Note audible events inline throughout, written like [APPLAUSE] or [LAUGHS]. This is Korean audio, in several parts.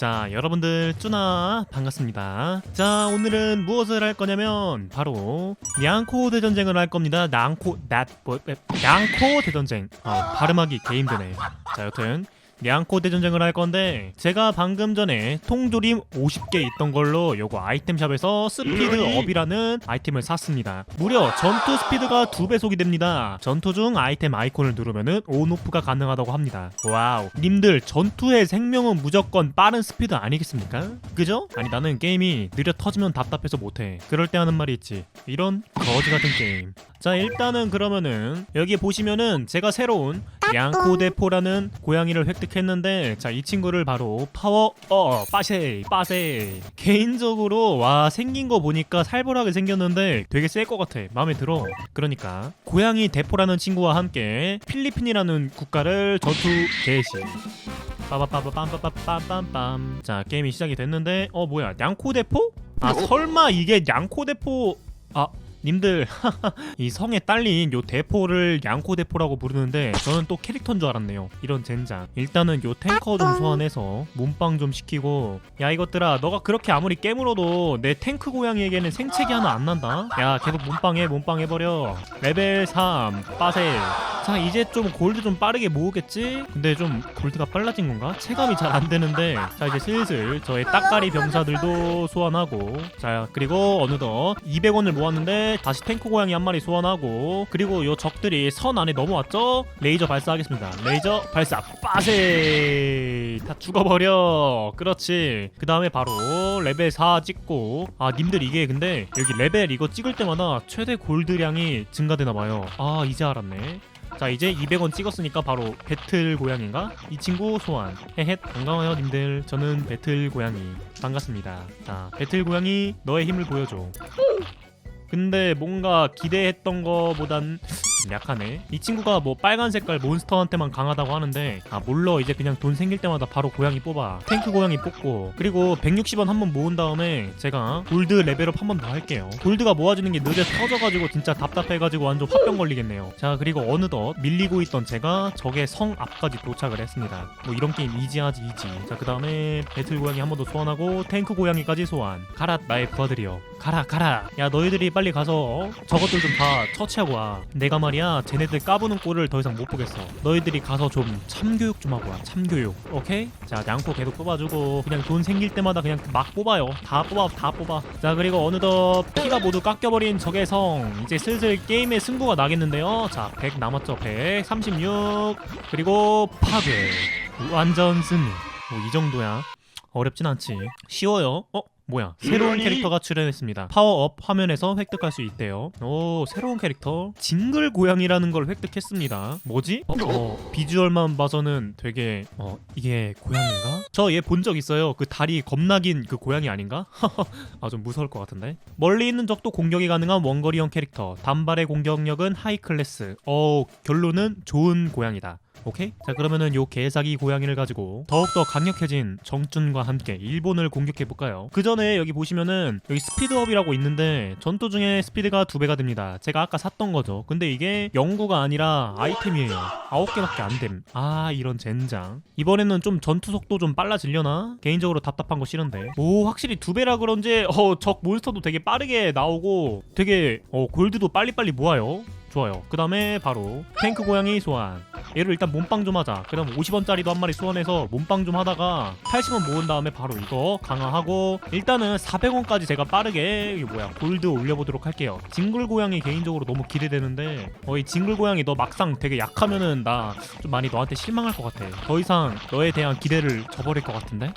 자 여러분들 쭈나 반갑습니다. 자 오늘은 무엇을 할 거냐면 바로 냥코 대전쟁을 할 겁니다. 냥코 낫 뭐, 에, 냥코 대전쟁. 어, 발음하기 개 힘드네. 자 여튼 냥코 대전쟁을 할 건데 제가 방금 전에 통조림 50개 있던 걸로 요거 아이템샵에서 스피드 업이라는 아이템을 샀습니다. 무려 전투 스피드가 두 배속이 됩니다. 전투 중 아이템 아이콘을 누르면은 온오프가 가능하다고 합니다. 와우. 님들 전투의 생명은 무조건 빠른 스피드 아니겠습니까? 그죠? 아니 나는 게임이 느려 터지면 답답해서 못해. 그럴 때 하는 말이 있지. 이런 거지 같은 게임. 자 일단은 그러면은 여기 보시면은 제가 새로운 양코대포라는 고양이를 획득했는데 자 이 친구를 바로 파워 어 빠세 빠세. 개인적으로 와 생긴 거 보니까 살벌하게 생겼는데 되게 셀 것 같아. 마음에 들어. 그러니까 고양이 대포라는 친구와 함께 필리핀이라는 국가를 전투 개시. 빠바빠바빰빠빰빰빰빰. 자 게임이 시작이 됐는데 어 뭐야? 양코대포? 아 설마 이게 양코대포 아 님들 [LAUGHS] 이 성에 딸린 요 대포를 양코 대포라고 부르는데 저는 또 캐릭터인 줄 알았네요. 이런 젠장. 일단은 요 탱커 좀 소환해서 몸빵 좀 시키고. 야 이것들아 너가 그렇게 아무리 깨물어도 내 탱크 고양이에게는 생채기 하나 안 난다. 야 계속 몸빵해 몸빵 해버려. 레벨 3 빠세. 자 이제 좀 골드 좀 빠르게 모으겠지? 근데 좀 골드가 빨라진 건가? 체감이 잘 안 되는데. 자 이제 슬슬 저의 따까리 병사들도 소환하고. 자 그리고 어느덧 200원을 모았는데 다시 탱크 고양이 한 마리 소환하고 그리고 요 적들이 선 안에 넘어왔죠? 레이저 발사하겠습니다. 레이저 발사. 빠세! 다 죽어버려. 그렇지. 그 다음에 바로 레벨 4 찍고. 아 님들 이게 근데 여기 레벨 이거 찍을 때마다 최대 골드량이 증가되나봐요. 아 이제 알았네. 자 이제 200원 찍었으니까 바로 배틀 고양인가? 이 친구 소환. 헤헷. 반가워요 님들. 저는 배틀 고양이. 반갑습니다. 자 배틀 고양이 너의 힘을 보여줘 근데 뭔가 기대했던 거보단 좀 약하네. 이 친구가 뭐 빨간 색깔 몬스터한테만 강하다고 하는데 아 몰라 이제 그냥 돈 생길 때마다 바로 고양이 뽑아. 탱크 고양이 뽑고. 그리고 160원 한 번 모은 다음에 제가 골드 레벨업 한 번 더 할게요. 골드가 모아지는 게 느려 터져가지고 진짜 답답해가지고 완전 화병 걸리겠네요. 자 그리고 어느덧 밀리고 있던 제가 적의 성 앞까지 도착을 했습니다. 뭐 이런 게임 이지하지 이지. 자 그 다음에 배틀 고양이 한 번 더 소환하고 탱크 고양이까지 소환. 가라 나의 부하들이여 가라 가라. 야 너희들이 빨리 가서 어? 저것들 좀 다 처치하고 와. 내가 말 이야. 쟤네들 까부는 꼴을 더 이상 못 보겠어. 너희들이 가서 좀 참교육 좀 하고 와. 참교육. 오케이? 자 양코 계속 뽑아주고 그냥 돈 생길 때마다 그냥 막 뽑아요. 다 뽑아 다 뽑아. 자 그리고 어느덧 피가 모두 깎여버린 적의 성. 이제 슬슬 게임의 승부가 나겠는데요. 자 100 남았죠 136 그리고 파괴. 완전 승리. 뭐 이 정도야. 어렵진 않지. 쉬워요. 어? 뭐야? 새로운 캐릭터가 출연했습니다. 파워업 화면에서 획득할 수 있대요. 오 새로운 캐릭터. 징글 고양이라는 걸 획득했습니다. 뭐지? 어, 어, 비주얼만 봐서는 되게 어 이게 고양인가? 저 얘 본 적 있어요. 그 다리 겁나 긴 그 고양이 아닌가? [LAUGHS] 아 좀 무서울 것 같은데. 멀리 있는 적도 공격이 가능한 원거리형 캐릭터. 단발의 공격력은 하이 클래스. 어 결론은 좋은 고양이다 오케이? 자 그러면은 요 개사기 고양이를 가지고 더욱더 강력해진 정준과 함께 일본을 공격해볼까요? 그 전에 여기 보시면은 여기 스피드업이라고 있는데 전투 중에 스피드가 두 배가 됩니다. 제가 아까 샀던 거죠. 근데 이게 영구가 아니라 아이템이에요. 아홉 개밖에 안됨. 아 이런 젠장. 이번에는 좀 전투 속도 좀 빨라지려나? 개인적으로 답답한 거 싫은데. 오 확실히 두 배라 그런지 어 적 몬스터도 되게 빠르게 나오고 되게 어 골드도 빨리빨리 모아요 좋아요. 그 다음에 바로 탱크 고양이 소환. 얘를 일단 몸빵 좀 하자. 그럼 50원짜리도 한 마리 소환해서 몸빵 좀 하다가 80원 모은 다음에 바로 이거 강화하고 일단은 400원까지 제가 빠르게 이게 뭐야 골드 올려보도록 할게요. 징글 고양이 개인적으로 너무 기대되는데 어이 징글 고양이 너 막상 되게 약하면은 나 좀 많이 너한테 실망할 것 같아. 더 이상 너에 대한 기대를 저버릴 것 같은데?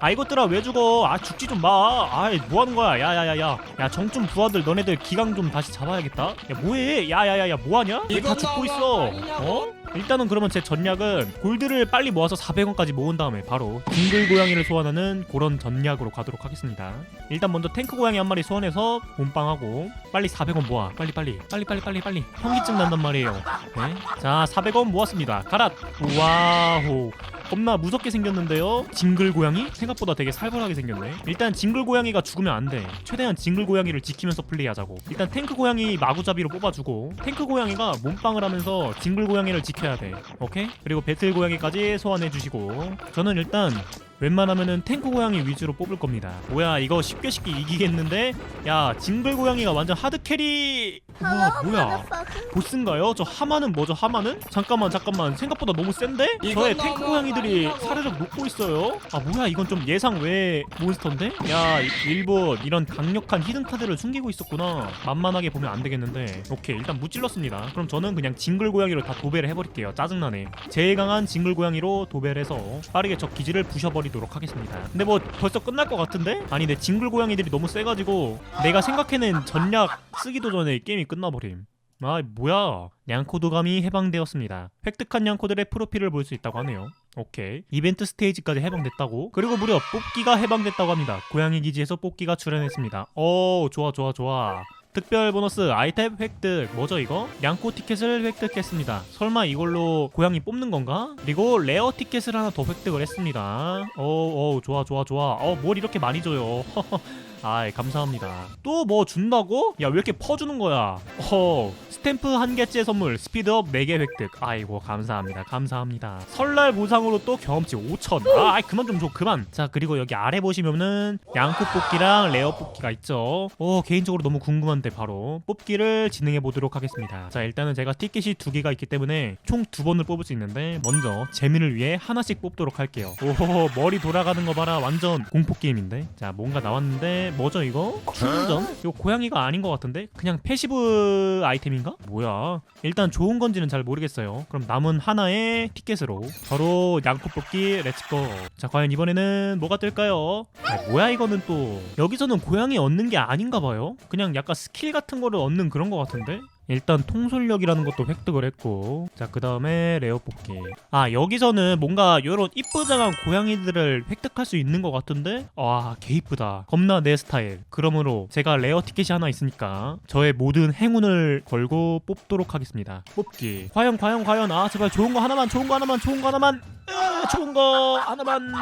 아 이것들아 왜 죽어? 아 죽지 좀 마. 아이 뭐 하는 거야? 야야야야. 야 정좀 부하들 너네들 기강 좀 다시 잡아야겠다. 야뭐 해? 야야야야 뭐 하냐? 왜다 죽고 있어? 어? 일단은 그러면 제 전략은 골드를 빨리 모아서 400원까지 모은 다음에 바로 빙글 고양이를 소환하는 그런 전략으로 가도록 하겠습니다. 일단 먼저 탱크 고양이 한 마리 소환해서 몸빵하고 빨리 400원 모아. 빨리 빨리 빨리 빨리 빨리 빨리 현기증 난단 말이에요. 네? 자 400원 모았습니다. 가라. 와호. 겁나 무섭게 생겼는데요 징글 고양이? 생각보다 되게 살벌하게 생겼네 일단 징글 고양이가 죽으면 안돼 최대한 징글 고양이를 지키면서 플레이하자고 일단 탱크 고양이 마구잡이로 뽑아주고 탱크 고양이가 몸빵을 하면서 징글 고양이를 지켜야 돼 오케이? 그리고 배틀 고양이까지 소환해주시고 저는 일단 웬만하면은 탱크 고양이 위주로 뽑을 겁니다. 뭐야 이거 쉽게 쉽게 이기겠는데? 야 징글 고양이가 완전 하드 캐리. 우와 뭐야? 보스인가요? 저 하마는 뭐죠? 하마는? 잠깐만 잠깐만 생각보다 너무 센데? 저의 탱크 고양이들이 사르륵 녹고 있어요. 아 뭐야 이건 좀 예상 외 몬스터인데? 야 일본 이런 강력한 히든 카드를 숨기고 있었구나. 만만하게 보면 안 되겠는데. 오케이 일단 무찔렀습니다. 그럼 저는 그냥 징글 고양이로 다 도배를 해버릴게요. 짜증나네. 제일 강한 징글 고양이로 도배를 해서 빠르게 적 기지를 부셔버리도록 하겠습니다. 근데 뭐 벌써 끝날 것 같은데? 아니 내 징글 고양이들이 너무 세가지고 내가 생각해낸 전략 쓰기도 전에 게임이 끝나버림. 아 뭐야. 냥코도감이 해방되었습니다. 획득한 냥코들의 프로필을 볼 수 있다고 하네요. 오케이. 이벤트 스테이지까지 해방됐다고? 그리고 무려 뽑기가 해방됐다고 합니다. 고양이 기지에서 뽑기가 출연했습니다. 오 좋아 좋아 좋아. 특별 보너스 아이템 획득. 뭐죠 이거? 냥코 티켓을 획득했습니다. 설마 이걸로 고양이 뽑는 건가? 그리고 레어 티켓을 하나 더 획득을 했습니다. 오오 좋아 좋아 좋아. 어뭘 이렇게 많이 줘요 [LAUGHS] 아이 감사합니다. 또 뭐 준다고? 야 왜 이렇게 퍼주는 거야? 어 스탬프 한 개째 선물 스피드업 4개 획득. 아이고 감사합니다 감사합니다. 설날 보상으로 또 경험치 5천. 아 아이, 그만 좀 줘 그만. 자 그리고 여기 아래 보시면은 양코 뽑기랑 레어 뽑기가 있죠. 오 개인적으로 너무 궁금한데 바로. 뽑기를 진행해 보도록 하겠습니다. 자 일단은 제가 티켓이 두 개가 있기 때문에 총 두 번을 뽑을 수 있는데 먼저 재미를 위해 하나씩 뽑도록 할게요. 오 머리 돌아가는 거 봐라 완전 공포 게임인데. 자 뭔가 나왔는데 뭐죠 이거? 충전? 이거 고양이가 아닌 것 같은데? 그냥 패시브 아이템인가? 뭐야 일단 좋은 건지는 잘 모르겠어요 그럼 남은 하나의 티켓으로 바로 양코 뽑기 렛츠고 자 과연 이번에는 뭐가 뜰까요? 아, 뭐야 이거는 또 여기서는 고양이 얻는 게 아닌가 봐요 그냥 약간 스킬 같은 거를 얻는 그런 것 같은데? 일단 통솔력이라는 것도 획득을 했고. 자 그 다음에 레어 뽑기. 아 여기서는 뭔가 이런 이쁘장한 고양이들을 획득할 수 있는 것 같은데? 와개 이쁘다. 겁나 내 스타일. 그러므로 제가 레어 티켓이 하나 있으니까 저의 모든 행운을 걸고 뽑도록 하겠습니다. 뽑기. 과연 과연 과연. 아 제발 좋은 거 하나만 좋은 거 하나만 좋은 거 하나만. 으아, 좋은 거 하나만.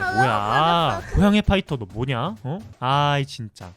아, 뭐야. 고양이 파이터 너 뭐냐? 어? 아이 진짜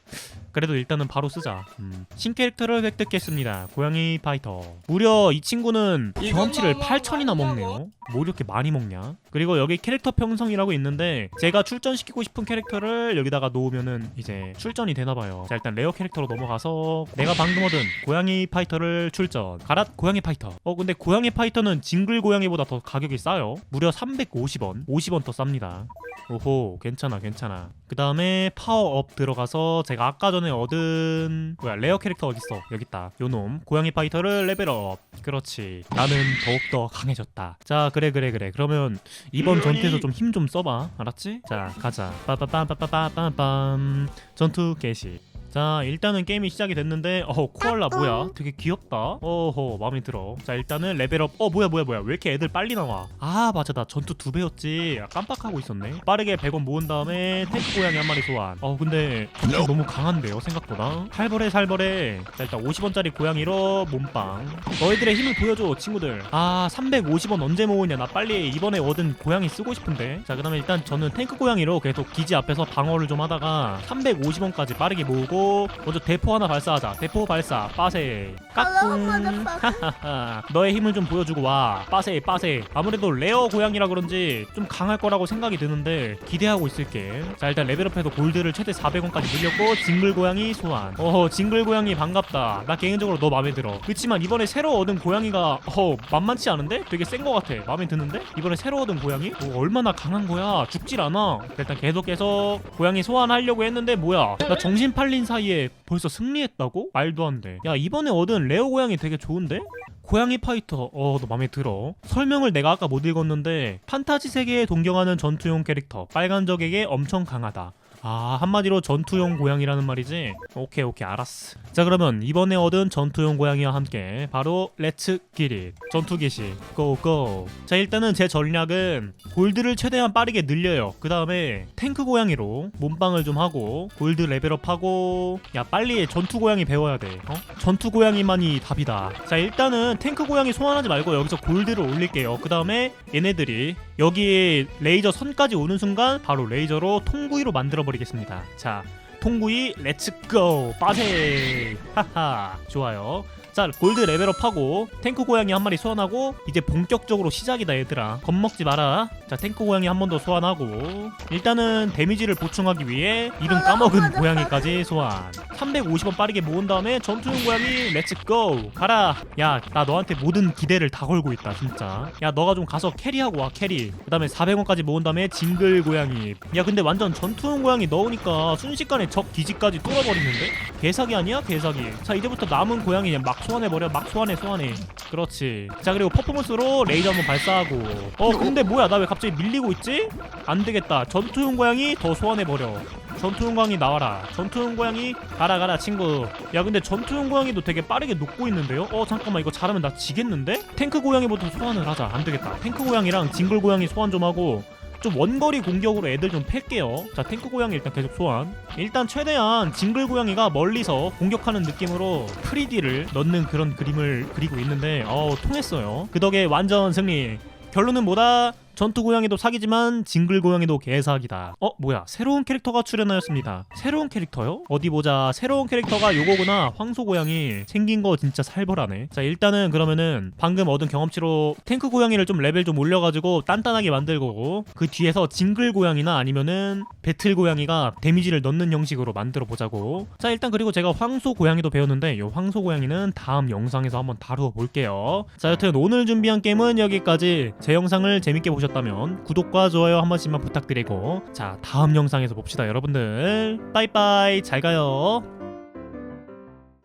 그래도 일단은 바로 쓰자. 음. 신캐릭터를 획득했습니다. 고양이 파이터. 무려 이 친구는 경험치를 8천이나 먹네요. 뭐 이렇게 많이 먹냐? 그리고 여기 캐릭터 평성이라고 있는데 제가 출전시키고 싶은 캐릭터를 여기다가 놓으면은 이제 출전이 되나봐요. 자 일단 레어 캐릭터로 넘어가서 내가 방금 얻은 고양이 파이터를 출전. 가랏 고양이 파이터. 어 근데 고양이 파이터는 징글 고양이보다 더 가격이 싸요. 무려 350원. 50원 더 쌉니다. 오호 괜찮아 괜찮아 그 다음에 파워업 들어가서 제가 아까 전에 얻은 뭐야 레어 캐릭터 어딨어? 여깄다. 요놈. 고양이 파이터를 레벨업. 그렇지. 나는 더욱더 강해졌다. 자 그래 그래 그래. 그러면 이번 전투에서 좀 힘 좀 써봐. 알았지? 자 가자. 빠빠빰빠빠빰빰 전투 개시 자 일단은 게임이 시작이 됐는데 어 코알라 뭐야? 되게 귀엽다. 어허 마음에 들어. 자 일단은 레벨업. 어 뭐야 뭐야 뭐야. 왜 이렇게 애들 빨리 나와? 아 맞아. 나 전투 두 배였지. 아, 깜빡하고 있었네. 빠르게 100원 모은 다음에 탱크 고양이 한 마리 소환. 어 근데 너무 강한데요 생각보다? 살벌해 살벌해. 자 일단 50원짜리 고양이로 몸빵. 너희들의 힘을 보여줘 친구들. 아 350원 언제 모으냐? 나 빨리 이번에 얻은 고양이 쓰고 싶은데. 자 그 다음에 일단 저는 탱크 고양이로 계속 기지 앞에서 방어를 좀 하다가 350원까지 빠르게 모으고 먼저 대포 하나 발사하자. 대포 발사. 빠세. 까꿍. 하하하. 너의 힘을 좀 보여주고 와. 빠세 빠세. 아무래도 레어 고양이라 그런지 좀 강할 거라고 생각이 드는데 기대하고 있을게. 자 일단 레벨업해서 골드를 최대 400원까지 늘렸고 징글 고양이 소환. 어허 징글 고양이 반갑다. 나 개인적으로 너 마음에 들어. 그렇지만 이번에 새로 얻은 고양이가 어 만만치 않은데? 되게 센 거 같아. 마음에 드는데? 이번에 새로 얻은 고양이? 어, 얼마나 강한 거야? 죽질 않아. 일단 계속해서 고양이 소환하려고 했는데 뭐야? 나 정신 팔린 사이 에 벌써 승리했다고? 말도 안 돼. 야 이번에 얻은 레어 고양이 되게 좋은데? 고양이 파이터. 어 너 맘에 들어. 설명을 내가 아까 못 읽었는데 판타지 세계에 동경하는 전투용 캐릭터. 빨간 적에게 엄청 강하다 아 한마디로 전투용 고양이라는 말이지? 오케이 오케이 알았어. 자 그러면 이번에 얻은 전투용 고양이와 함께 바로 렛츠 기릿 전투 개시. 고고 자 일단은 제 전략은 골드를 최대한 빠르게 늘려요. 그 다음에 탱크 고양이로 몸빵을 좀 하고 골드 레벨업하고 야 빨리 전투 고양이 배워야 돼 어? 전투 고양이만이 답이다. 자 일단은 탱크 고양이 소환하지 말고 여기서 골드를 올릴게요. 그 다음에 얘네들이 여기에 레이저 선까지 오는 순간 바로 레이저로 통구이로 만들어 버리겠습니다. 자, 통구이 렛츠고 빠세! 하하! 좋아요. 자 골드 레벨업하고 탱크 고양이 한 마리 소환하고 이제 본격적으로 시작이다 얘들아. 겁먹지 마라 자 탱크 고양이 한 번 더 소환하고 일단은 데미지를 보충하기 위해 이름 까먹은 고양이까지 소환. 350원 빠르게 모은 다음에 전투용 고양이 렛츠고 가라! 야 나 너한테 모든 기대를 다 걸고 있다 진짜. 야 너가 좀 가서 캐리하고 와 캐리. 그 다음에 400원까지 모은 다음에 징글 고양이. 야 근데 완전 전투용 고양이 넣으니까 순식간에 적 기지까지 뚫어버리는데? 개사기 아니야? 개사기. 자 이제부터 남은 고양이 그냥 막 소환해버려. 막 소환해 소환해. 그렇지. 자 그리고 퍼포먼스로 레이저 한번 발사하고. 어 근데 뭐야? 나왜 갑자기 밀리고 있지? 안 되겠다 전투용 고양이 더 소환해버려 전투용 고양이 나와라 전투용 고양이 가라 가라 친구 야 근데 전투용 고양이도 되게 빠르게 녹고 있는데요? 어 잠깐만 이거 잘하면 나 지겠는데? 탱크 고양이부터 소환을 하자 안 되겠다 탱크 고양이랑 징글 고양이 소환 좀 하고 좀 원거리 공격으로 애들 좀 팰게요. 자, 탱크 고양이 일단 계속 소환. 일단 최대한 징글 고양이가 멀리서 공격하는 느낌으로 프리디를 넣는 그런 그림을 그리고 있는데 어 통했어요. 그 덕에 완전 승리. 결론은 뭐다? 전투 고양이도 사기지만 징글 고양이도 개사기다. 어 뭐야 새로운 캐릭터가 출연하였습니다. 새로운 캐릭터요? 어디 보자. 새로운 캐릭터가 요거구나. 황소 고양이 생긴 거 진짜 살벌하네. 자 일단은 그러면은 방금 얻은 경험치로 탱크 고양이를 좀 레벨 좀 올려가지고 단단하게 만들고 그 뒤에서 징글 고양이나 아니면은 배틀 고양이가 데미지를 넣는 형식으로 만들어 보자고. 자 일단 그리고 제가 황소 고양이도 배웠는데 요 황소 고양이는 다음 영상에서 한번 다루어 볼게요. 자 여튼 오늘 준비한 게임은 여기까지. 제 영상을 재밌게 보 셨다면 구독과 좋아요 한 번씩만 부탁드리고 자 다음 영상에서 봅시다 여러분들. 빠이빠이 잘 가요.